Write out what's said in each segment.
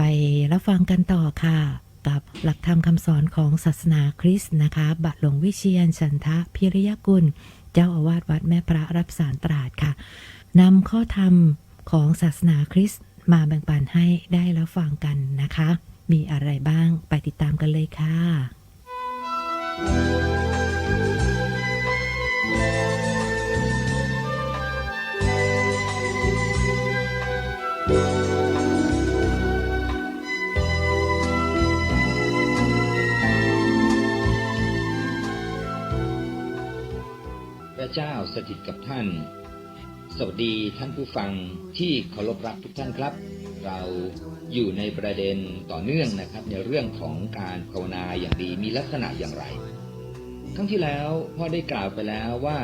ไปรับฟังกันต่อค่ะ กับหลักธรรมคำสอนของศาสนาคริสต์นะคะ บัตรหลวงวิเชียนสันทะพิริยกุล เจ้าอาวาสวัดแม่พระรับสารตราดค่ะนำข้อธรรมของศาสนาคริสต์มาแบ่งปันให้ได้รับฟังกันนะคะ มีอะไรบ้างไปติดตามกันเลยค่ะ ระเจ้าสถิตกับท่าน สวัสดีท่านผู้ฟังที่เคารพรักทุกท่านครับ เราอยู่ในประเด็นต่อเนื่องนะครับ ในเรื่องของการภาวนาอย่างดีมีลักษณะอย่างไร ครั้งที่แล้วพ่อได้กล่าวไปแล้วว่า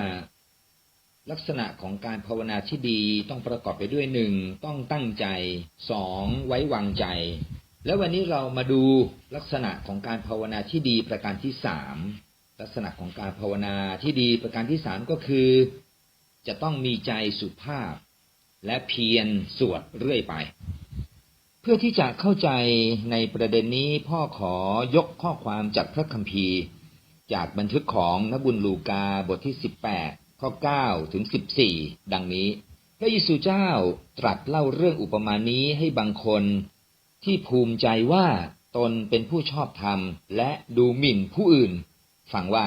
ลักษณะของการภาวนาที่ดีต้องประกอบไปด้วยหนึ่งต้องตั้งใจสองไว้วางใจ แล้ววันนี้เรามาดูลักษณะของการภาวนาที่ดีประการที่สาม ลักษณะของการภาวนาที่ดีประการที่สามก็คือ จะต้องมีใจสุภาพ และเพียรสวดเรื่อยไป เพื่อที่จะเข้าใจในประเด็นนี้พ่อขอยกข้อความจากพระคัมภีร์ จากบันทึกของนบุญลูกาบทที่18ข้อ9ถึง14ดังนี้ พระเยซูเจ้าตรัสเล่าเรื่องอุปมานี้ให้บางคนที่ภูมิใจว่าตนเป็นผู้ชอบธรรมและดูหมิ่นผู้อื่น ฟังว่า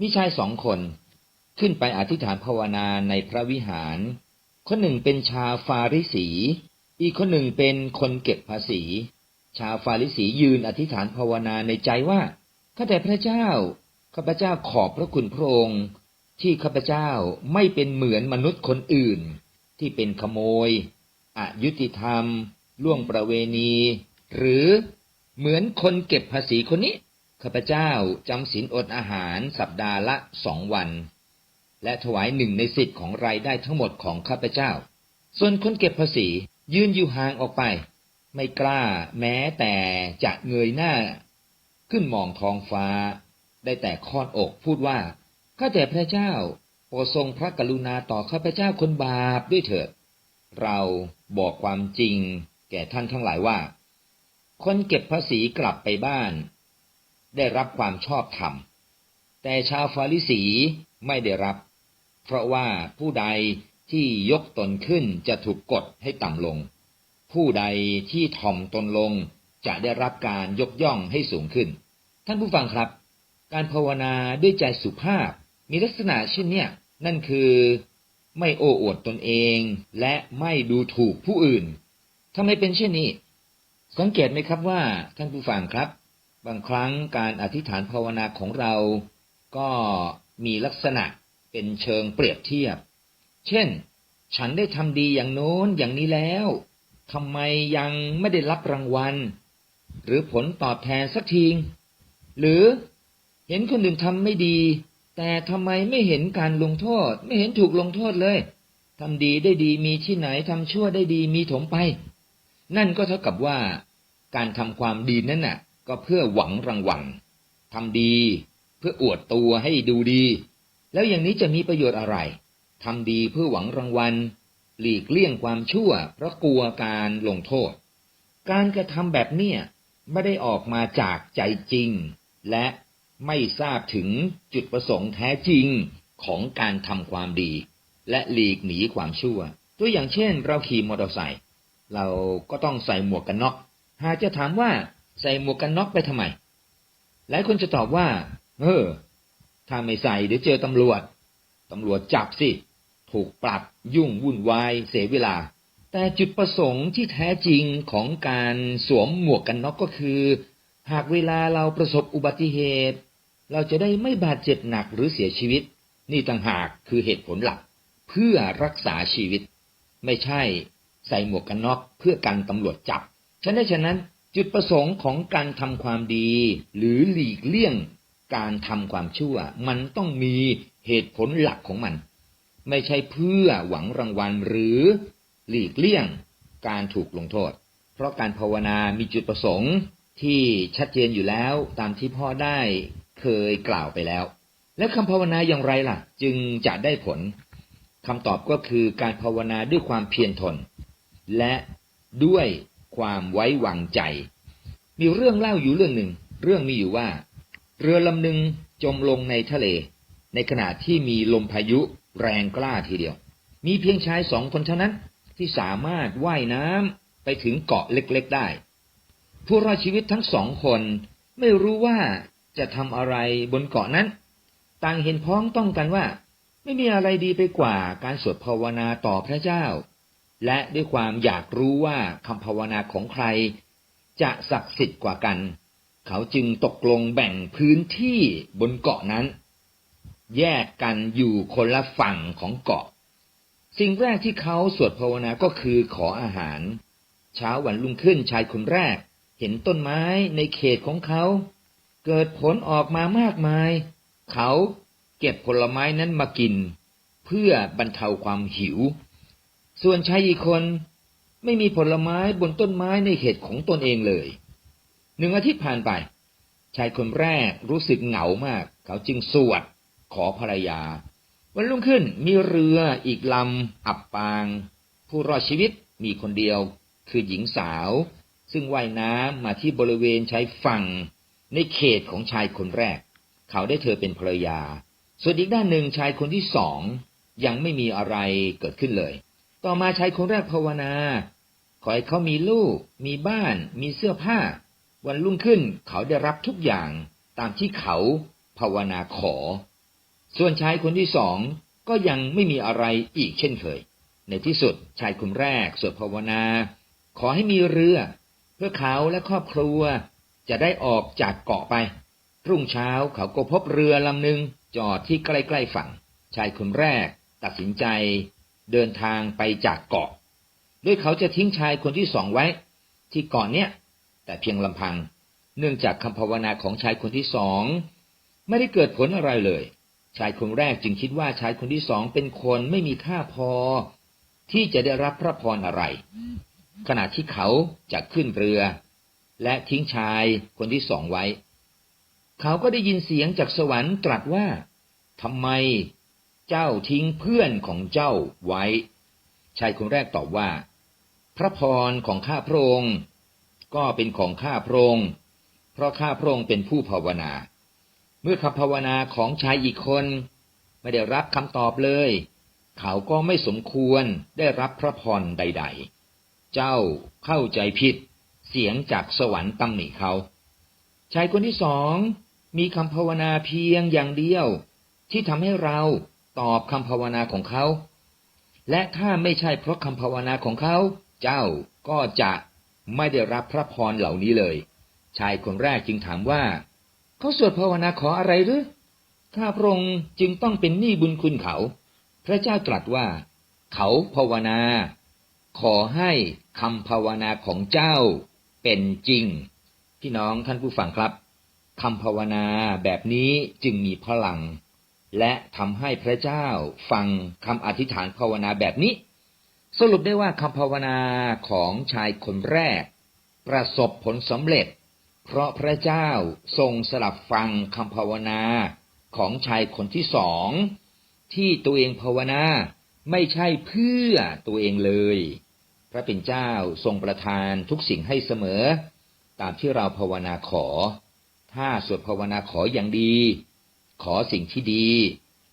มีชายสองคนขึ้นไปอธิษฐานภาวนาในพระวิหาร คนหนึ่งเป็นชาวฟาริสี อีกคนหนึ่งเป็นคนเก็บภาษี ชาวฟาริสียืนอธิษฐานภาวนาในใจว่าข้าแต่พระเจ้าข้าพเจ้าขอบพระคุณพระองค์ที่ข้าพเจ้าไม่เป็นเหมือนมนุษย์คนอื่น ที่เป็นขโมยอายุติธรรม ล่วงประเวณี หรือเหมือนคนเก็บภาษีคนนี้ ข้าพเจ้าจำศีลอดอาหารสัปดาห์ละสองวัน และถวายหนึ่งในสิทธิ์ของรายได้ทั้งหมดของข้าพเจ้า ส่วนคนเก็บภาษียืนอยู่ห่างออกไป ไม่กล้าแม้แต่จะเงยหน้า ขึ้นมองท้องฟ้า ได้แต่คอนอกพูดว่าข้าแต่พระเจ้าโปรดทรงพระกรุณาต่อข้าพเจ้าคนบาปด้วยเถิดเราบอกความจริง แก่ท่านทั้งหลายว่า คนเก็บภาษีกลับไปบ้าน ได้รับความชอบธรรม แต่ชาวฟาริสีไม่ได้รับ เพราะว่าผู้ใดที่ยกตนขึ้นจะถูกกดให้ต่ำลง ผู้ใดที่ถ่อมตนลงจะได้รับการยกย่องให้สูงขึ้น ท่านผู้ฟังครับ การภาวนาด้วยใจสุภาพ มีลักษณะเช่นเนี้ยนั่นคือไม่โอ้อวดตนเอง และไม่ดูถูกผู้อื่นทำไมเป็นเช่นนี้ สังเกตไหมครับว่าท่านผู้ฟังครับ บางครั้งการอธิษฐานภาวนาของเราก็มีลักษณะเป็นเชิงเปรียบเทียบ เช่น ฉันได้ทำดีอย่างโน้นอย่างนี้แล้วทำไมยังไม่ได้รับรางวัล หรือผลตอบแทนสักทีหรือเห็นคนอื่นทำไม่ดี แต่ทำไมไม่เห็นการลงโทษ ไม่เห็นถูกลงโทษเลยทำดีได้ดีมีที่ไหนทำชั่วได้ดีมีถมไป นั่นก็เท่ากับว่า การทำความดีนั่นน่ะ ก็เพื่อหวังรางวัลทำดี เพื่ออวดตัวให้ดูดี แล้วอย่างนี้จะมีประโยชน์อะไรทำดีเพื่อหวังรางวัล หลีกเลี่ยงความชั่วเพราะกลัวการลงโทษ การกระทำแบบเนี้ยไม่ได้ออกมาจากใจจริง และไม่ทราบถึงจุดประสงค์แท้จริงของการทำความดี และหลีกหนีความชั่ว ตัวอย่างเช่น เราขี่มอเตอร์ไซค์เราก็ต้องใส่หมวกกันน็อกหากจะถามว่า ใส่หมวกกันน็อกไปทำไม หลายคนจะตอบว่า เออ ถ้าไม่ใส่เดี๋ยวเจอตำรวจ ตำรวจจับสิ ถูกปรับยุ่งวุ่นวาย เสียเวลา แต่จุดประสงค์ที่แท้จริงของการสวมหมวกกันน็อกก็คือ หากเวลาเราประสบอุบัติเหตุ เราจะได้ไม่บาดเจ็บหนักหรือเสียชีวิต นี่ต่างหากคือเหตุผลหลัก เพื่อรักษาชีวิต ไม่ใช่ใส่หมวกกันน็อกเพื่อกันตำรวจจับ ฉะนั้นฉะนั้น จุดประสงค์ของการทำความดี หรือหลีกเลี่ยงการทำความชั่ว มันต้องมีเหตุผลหลักของมัน ไม่ใช่เพื่อหวังรางวัลหรือหลีกเลี่ยงการถูกลงโทษ เพราะการภาวนามีจุดประสงค์ที่ชัดเจนอยู่แล้วตามที่พ่อได้เคยกล่าวไปแล้ว และคำภาวนาอย่างไรล่ะ จึงจะได้ผลคำตอบก็คือการภาวนาด้วยความเพียรทน และด้วย ความไว้วางใจ มีเรื่องเล่าอยู่เรื่องหนึ่ง เรื่องมีอยู่ว่า เรือลำหนึ่งจมลงในทะเล ในขณะที่มีลมพายุแรงกล้าทีเดียว มีเพียงชายสองคนเท่านั้นที่สามารถว่ายน้ำไปถึงเกาะเล็กๆได้ ผู้รอดชีวิตทั้งสองคนไม่รู้ว่าจะทำอะไรบนเกาะนั้น ต่างเห็นพ้องต้องกันว่า ไม่มีอะไรดีไปกว่าการสวดภาวนาต่อพระเจ้า และด้วยความอยากรู้ว่าคำภาวนาของใคร จะศักดิ์สิทธิ์กว่ากัน เขาจึงตกลงแบ่งพื้นที่บนเกาะนั้น แยกกันอยู่คนละฝั่งของเกาะ สิ่งแรกที่เขาสวดภาวนาก็คือขออาหาร เช้าวันรุ่งขึ้นชายคนแรก เห็นต้นไม้ในเขตของเขา เกิดผลออกมามากมาย เขาเก็บผลไม้นั้นมากิน เพื่อบรรเทาความหิว ส่วนชายอีกคนไม่มีผลไม้บนต้นไม้ในเขตของตนเองเลย หนึ่งอาทิตย์ผ่านไป ชายคนแรกรู้สึกเหงามาก เขาจึงสวดขอภรรยา วันรุ่งขึ้นมีเรืออีกลำอับปาง ผู้รอดชีวิตมีคนเดียว คือหญิงสาว ซึ่งว่ายน้ำมาที่บริเวณชายฝั่ง ในเขตของชายคนแรก เขาได้เธอเป็นภรรยา ส่วนอีกด้านหนึ่งชายคนที่สองยังไม่มีอะไรเกิดขึ้นเลย ต่อมาชายคนแรกภาวนา ขอให้เขามีลูก มีบ้าน มีเสื้อผ้า วันรุ่งขึ้นเขาได้รับทุกอย่างตามที่เขาภาวนาขอ ส่วนชายคนที่สองก็ยังไม่มีอะไรอีกเช่นเคย ในที่สุดชายคนแรกสวดภาวนา ขอให้มีเรือ เพื่อเขาและครอบครัวจะได้ออกจากเกาะไป รุ่งเช้าเขาก็พบเรือลำหนึ่งจอดที่ใกล้ๆฝั่ง ชายคนแรกตัดสินใจ เดินทางไปจากเกาะ ด้วยเขาจะทิ้งชายคนที่สองไว้ ที่เกาะเนี้ยแต่เพียงลำพัง เนื่องจากคำภาวนาของชายคนที่สองไม่ได้เกิดผลอะไรเลย ชายคนแรกจึงคิดว่าชายคนที่สองเป็นคนไม่มีค่าพอ ที่จะได้รับพระพรอะไร ขณะที่เขาจะขึ้นเรือ และทิ้งชายคนที่สองไว้ เขาก็ได้ยินเสียงจากสวรรค์ตรัสว่าทำไม เจ้าทิ้งเพื่อนของเจ้าไว้ ชายคนแรกตอบว่า พระพรของข้าพระองค์ก็เป็นของข้าพระองค์เพราะข้าพระองค์เป็นผู้ภาวนา เมื่อคำภาวนาของชายอีกคนไม่ได้รับคำตอบเลย เขาก็ไม่สมควรได้รับพระพรใด ๆ เจ้าเข้าใจผิด เสียงจากสวรรค์ตำหนิเขาชายคนที่สองมีคำภาวนาเพียงอย่างเดียว ที่ทำให้เรา ตอบคำภาวนาของเขา และถ้าไม่ใช่เพราะคำภาวนาของเขา เจ้าก็จะไม่ได้รับพระพรเหล่านี้เลย ชายคนแรกจึงถามว่า เขาสวดภาวนาขออะไรหรือข้าพระองค์จึงต้องเป็นหนี้บุญคุณเขา พระเจ้าตรัสว่า เขาภาวนา ขอให้คำภาวนาของเจ้าเป็นจริง พี่น้องท่านผู้ฟังครับคำภาวนาแบบนี้จึงมีพลัง และทำให้พระเจ้าฟังคำอธิษฐานภาวนาแบบนี้ สรุปได้ว่าคำภาวนาของชายคนแรก ประสบผลสำเร็จ เพราะพระเจ้าทรงสลับฟังคำภาวนาของชายคนที่สองที่ตัวเองภาวนาไม่ใช่เพื่อตัวเองเลย พระเป็นเจ้าทรงประทานทุกสิ่งให้เสมอ ตามที่เราภาวนาขอ ถ้าสวดภาวนาขออย่างดี ขอสิ่งที่ดี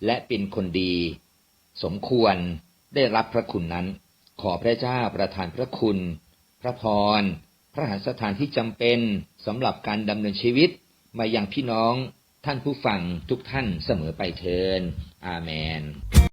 และเป็นคนดี สมควรได้รับพระคุณนั้น ขอพระเจ้าประทานพระคุณ พระพร พระหัสถานที่จำเป็นสำหรับการดำเนินชีวิตมายังพี่น้องท่านผู้ฟังทุกท่านเสมอไปเทินอาเมน